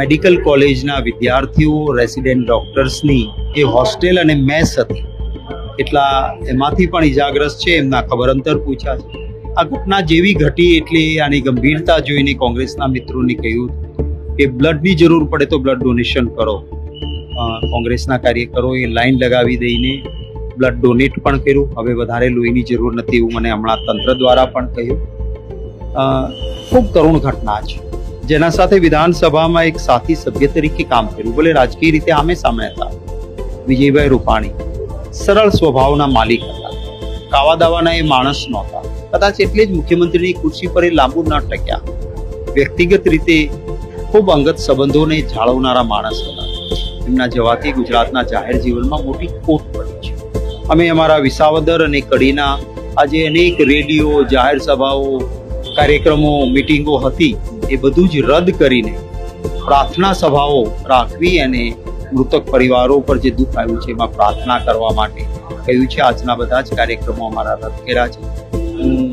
Medical કોલેજના વિદ્યાર્થીઓ, resident ડૉક્ટર્સની એ hostel અને મેસ હતી. એટલા એમાંથી પણ ઇજાગ્રસ્ત છે, એમના ખબર અંતર પૂછ્યા છે. આ ઘટના જેવી ઘટી એટલે આની ગંભીરતા જોઈને કોંગ્રેસના મિત્રોને કહ્યું કે બ્લડની જરૂર પડે તો બ્લડ ડોનેશન કરો. કોંગ્રેસના કોંગ્રેસના કાર્યકરોએ લાઈન લગાવી દઈને બ્લડ ડોનેટ પણ કર્યું. હવે વધારે લોહીની જરૂર નથી એવું મને હમણાં તંત્ર દ્વારા પણ કહ્યું. ખૂબ કરુણ ઘટના છે. જેના સાથે વિધાનસભામાં એક સાથી સભ્ય તરીકે કામ કર્યું. ભલે રાજકીય રીતે આમે સામે હતા. વિજયભાઈ રૂપાણી સરળ સ્વભાવના માલિક હતા. કાવા દાવાના એ માણસ નહોતા. કદાચ એટલે જ મુખ્યમંત્રીની ખુરશી પર એ લાંબુ ન ટક્યા. વ્યક્તિગત રીતે ખૂબ અંગત સંબંધોને જાળવનારા માણસ હતા. એમના જવાથી ગુજરાતના જાહેર જીવનમાં મોટી ખોટ પડી છે. અમે અમારા વિસાવદર અને કડીના આજે અનેક રેડિયો, જાહેર સભાઓ કાર્યક્રમો મિટિંગો હતી, એ બધું જ રદ કરીને પ્રાર્થના સભાઓ રાખવી અને મૃતક પરિવારો પર જે દુઃખ આવ્યું છે, એમાં પ્રાર્થના કરવા માટે કહ્યું છે. આજના બધા જ કાર્યક્રમો અમારા રદ કર્યા છે. હું